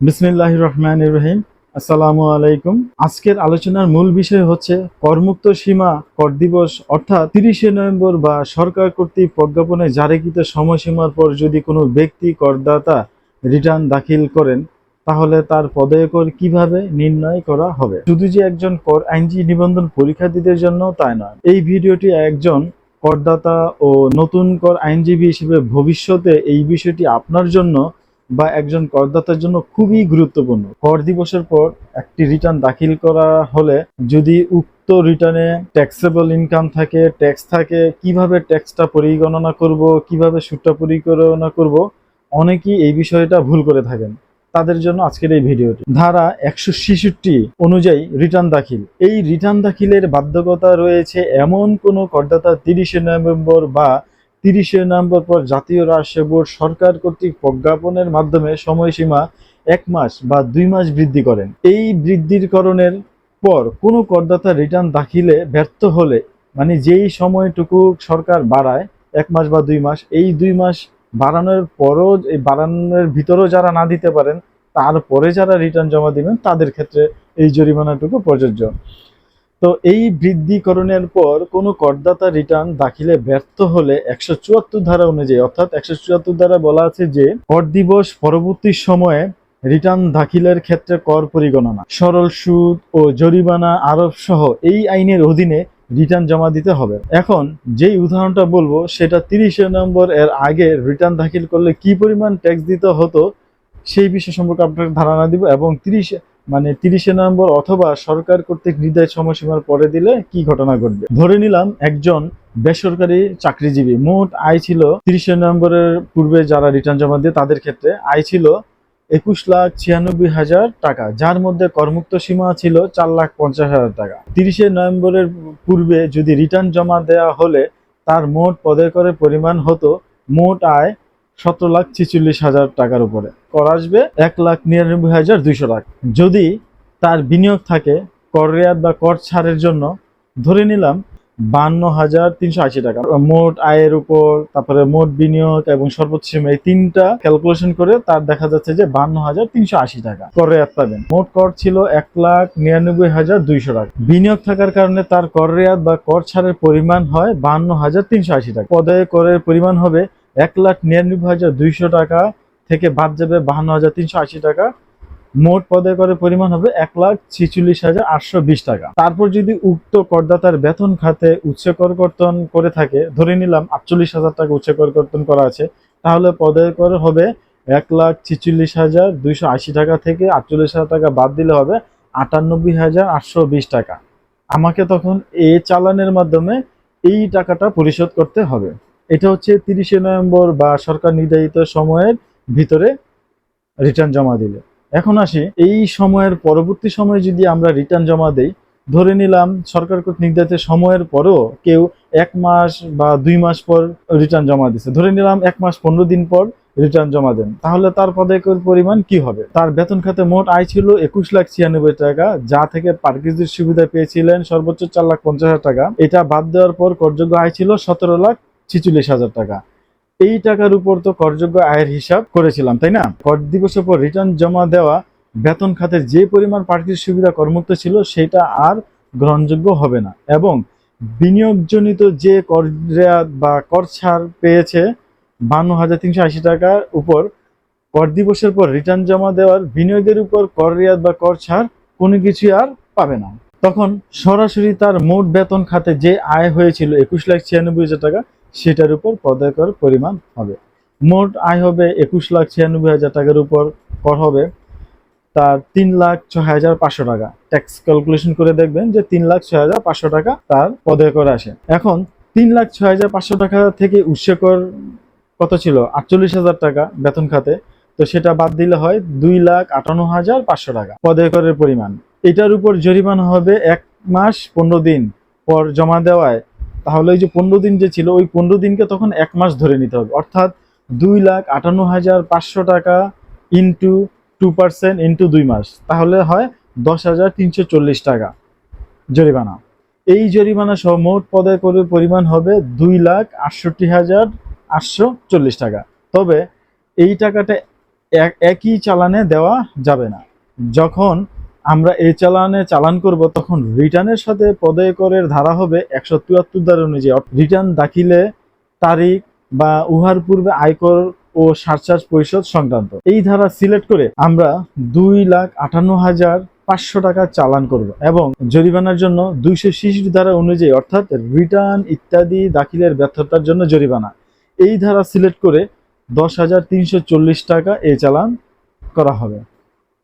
বিসমিল্লাহ রহমান রহিম আসসালামু আলাইকুম। আজকের আলোচনার মূল বিষয় হচ্ছে করমুক্ত সীমা কর দিবস, অর্থাৎ তিরিশে নভেম্বর বা সরকার কর্তৃক প্রজ্ঞাপনে জারিকৃত সময়সীমার পর যদি কোনো ব্যক্তি করদাতা রিটার্ন দাখিল করেন, তাহলে তার পদয় কর কীভাবে নির্ণয় করা হবে? শুধু যে একজন কর আইনজীবী নিবন্ধন পরীক্ষার্থীদের জন্য তাই নয়, এই ভিডিওটি একজন করদাতা ও নতুন কর আইনজীবী হিসেবে ভবিষ্যতে এই বিষয়টি আপনার জন্য বা একজন করদাতার জন্য খুবই গুরুত্বপূর্ণ। কর দিবসের পর একটি রিটার্ন দাখিল করা হলে যদি উক্ত রিটার্নে ট্যাক্সেবল ইনকাম থাকে ট্যাক্স থাকে, কীভাবে ট্যাক্সটা পরিগণনা করব, কীভাবে সুদটা পরিগণনা করব, অনেকেই এই বিষয়টা ভুল করে থাকেন। তাদের জন্য আজকের এই ভিডিওটি। ধারা একশো ছেষট্টি অনুযায়ী রিটার্ন দাখিল। এই রিটার্ন দাখিলের বাধ্যকতা রয়েছে এমন কোনো করদাতা তিরিশে নভেম্বর বা তিরিশে নভেম্বর পর জাতীয় রাজস্ব বোর্ড সরকার কর্তৃক প্রজ্ঞাপনের মাধ্যমে সময়সীমা এক মাস বা দুই মাস বৃদ্ধি করেন। এই বৃদ্ধির করণের পর কোনো করদাতা রিটার্ন দাখিলে ব্যর্থ হলে মানে যেই সময়টুকু সরকার বাড়ায়, এক মাস বা দুই মাস, এই দুই মাস বাড়ানোর পরও, এই বাড়ানোর ভিতরেও যারা না দিতে পারেন, তারপরে যারা রিটার্ন জমা দিবেন, তাদের ক্ষেত্রে এই জরিমানাটুকু প্রযোজ্য। তো এই বৃদ্ধিকরণের পর কোনো করদাতা রিটার্ন দাখিলে ব্যর্থ হলে একশো চুয়াত্তর ধারা অনুযায়ী, অর্থাৎ একশো চুয়াত্তর ধারা বলা আছে যে, কর দিবস পরবর্তী সময়ে রিটার্ন দাখিলের ক্ষেত্রে কর পরিগণনা, সরল সুদ ও জরিমানা, আরোপ সহ এই আইনের অধীনে রিটার্ন জমা দিতে হবে। এখন যেই উদাহরণটা বলব, সেটা তিরিশে নম্বর এর আগে রিটার্ন দাখিল করলে কি পরিমাণ ট্যাক্স দিতে হতো, সেই বিষয় সম্পর্কে আপনাকে ধারণা দিব এবং তিরিশে মানে তিরিশে নভেম্বর অথবা সরকার কর্তৃক নির্ধারিত সময়সীমার পরে দিলে কি ঘটনা ঘটবে? ধরে নিলাম একজন বেসরকারি চাকরিজীবী। মোট আয় ছিল তিরিশে নভেম্বরের পূর্বে যারা রিটার্ন জমা দিয়ে তাদের ক্ষেত্রে আয় ছিল একুশ লাখ ছিয়ানব্বই হাজার টাকা, যার মধ্যে করমুক্ত সীমা ছিল চার লাখ পঞ্চাশ হাজার টাকা। তিরিশে নভেম্বরের পূর্বে যদি রিটার্ন জমা দেওয়া হলে তার মোট পদের করের পরিমাণ হতো মোট আয় সতেরো লাখ ছেচল্লিশ হাজার টাকার উপরে। কর আসবে এক লাখ নিরানব্বই হাজার দুইশো টাকা যদি তার বিনিয়োগ থাকে, কর রেয়াত বা কর ছাড়ের জন্য ধরে নিলাম বান্ন হাজার তিনশো আশি টাকা। মোট আয়ের উপর, তারপরে মোট বিনিয়োগ এবং সর্বোচ্চ সীমা এই তিনটা ক্যালকুলেশন করে তার দেখা যাচ্ছে যে বান্ন হাজার তিনশো আশি টাকা কর রেয়াত পাবেন। মোট কর ছিল এক লাখ নিরানব্বই হাজার দুইশো টাকা। বিনিয়োগ থাকার কারণে তার কর রেয়াত বা কর ছাড়ের পরিমাণ হয় বান্ন হাজার তিনশো আশি টাকা। পদে করের পরিমাণ হবে এক লাখ নিরানব্বই হাজার দুইশো টাকা থেকে বাদ যাবে বাহান্ন হাজার তিনশো আশি টাকা। মোট পদে করে পরিমাণ হবে এক লাখ ছিচল্লিশ হাজার আটশো বিশ টাকা। তারপর যদি উক্ত করদাতার বেতন খাতে উচ্চ কর কর্তন করে থাকে, ধরে নিলাম আটচল্লিশ হাজার টাকা উচ্চ কর কর্তন করা আছে, তাহলে পদের কর হবে এক লাখ ছিচল্লিশ হাজার দুইশো আশি টাকা থেকে আটচল্লিশ হাজার টাকা বাদ দিলে হবে আটানব্বই হাজার আটশো বিশ টাকা। আমাকে তখন এ চালানের মাধ্যমে এই টাকাটা পরিশোধ করতে হবে। এটা হচ্ছে তিরিশে নভেম্বর বা সরকার নির্ধারিত সময়ের ভিতরে রিটার্ন জমা দিলে। এখন আসি, এই সময়ের পরবর্তী সময়ে যদি আমরা রিটার্ন জমা দেই, ধরে নিলাম সরকার কর্তৃক নির্ধারিত সময়ের পরও কেউ এক মাস বা দুই মাস পর রিটার্ন জমা দিচ্ছে ধরে নিলাম এক মাস পনেরো দিন পর রিটার্ন জমা দেন। তাহলে তার পদকের পরিমাণ কি হবে? তার বেতন খাতে মোট আয় ছিল একুশ লাখ ছিয়ানব্বই টাকা, যা থেকে পার্কিজের সুবিধা পেয়েছিলেন সর্বোচ্চ চার লাখ পঞ্চাশ হাজার টাকা। এটা বাদ দেওয়ার পর করযোগ্য আয় ছিল সতেরো লাখ ছিচল্লিশ হাজার টাকা। এই টাকার উপর তো করযোগ্য আয়ের হিসাব করেছিলাম, তাই না? কর দিবসের পর রিটার্ন জমা দেওয়া, বেতন খাতের যে পরিমাণ পার্টির সুবিধা করমুক্ত ছিল, সেটা আর গ্রহণযোগ্য হবে না। এবং বিনিয়োগজনিত যে কর বা কর ছাড় পেয়েছে, বান্ন হাজার তিনশো আশি টাকার উপর, কর দিবসের পর রিটার্ন জমা দেওয়ার বিনিয়োগের উপর কর রেয়াত বা কর ছাড় কোনো কিছুই আর পাবে না। তখন সরাসরি তার মোট বেতন খাতে যে আয় হয়েছিল একুশ লাখ ছিয়ানব্বই হাজার টাকা সেটার উপর পদয় কর পরিমাণ হবে। মোট আয় হবে একুশ লাখ ছিয়ানব্বই হাজার টাকার উপর। কর হবে তার তিন লাখ ছয় হাজার পাঁচশো টাকা। ট্যাক্স ক্যালকুলেশন করে দেখবেন যে তিন লাখ ছয় হাজার পাঁচশো টাকা তার পদয় কর আসে। এখন তিন লাখ ছয় হাজার পাঁচশো টাকা থেকে উৎস কর কত ছিল? আটচল্লিশ হাজার টাকা বেতন খাতে। তো সেটা বাদ দিলে হয় দুই লাখ আটান্ন হাজার পাঁচশো টাকা পদয় করের পরিমাণ। এটার উপর জরিমানা হবে এক মাস পনেরো দিন। পর জমা দেওয়ায় তাহলে ওই যে পনেরো দিন যে ছিল, ওই পনেরো দিনকে তখন এক মাস ধরে নিতে হবে। অর্থাৎ দুই লাখ আটান্ন হাজার পাঁচশো টাকা ইন্টু টু পার্সেন্ট ইন্টু দুই মাস। তাহলে হয় দশ হাজার তিনশো চল্লিশ টাকা জরিমানা। এই জরিমানা সহ মোট পদয় করে পরিমাণ হবে দুই লাখ আটষট্টি হাজার আটশো চল্লিশ টাকা। তবে এই টাকাটা এক- একই চালানে দেওয়া যাবে না। যখন আমরা এই চালানে চালান করব, তখন রিটার্নের সাথে পদে করের ধারা হবে একশো চুয়াত্তর ধারা অনুযায়ী। রিটার্ন দাখিলে তারিখ বা উহার পূর্বে আয়কর ও সারচার্জ পরিশোধ সংক্রান্ত। এই ধারা সিলেক্ট করে আমরা দুই লাখ আটান্ন হাজার পাঁচশো টাকা চালান করব এবং জরিমানার জন্য দুইশো শিশু ধারা অনুযায়ী, অর্থাৎ রিটার্ন ইত্যাদি দাখিলের ব্যর্থতার জন্য জরিমানা। এই ধারা সিলেক্ট করে দশ হাজার তিনশো চল্লিশ টাকা এই চালান করা হবে।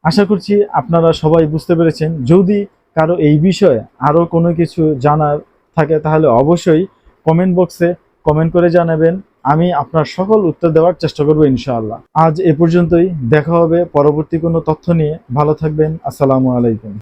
আশা করছি আপনারা সবাই বুঝতে পেরেছেন। যদি কারও এই বিষয়ে আরও কোনো কিছু জানার থাকে, তাহলে অবশ্যই কমেন্ট বক্সে কমেন্ট করে জানাবেন। আমি আপনার সকল উত্তর দেওয়ার চেষ্টা করব ইনশাআল্লাহ। আজ এ পর্যন্তই। দেখা হবে পরবর্তী কোনো তথ্য নিয়ে। ভালো থাকবেন। আসসালামু আলাইকুম।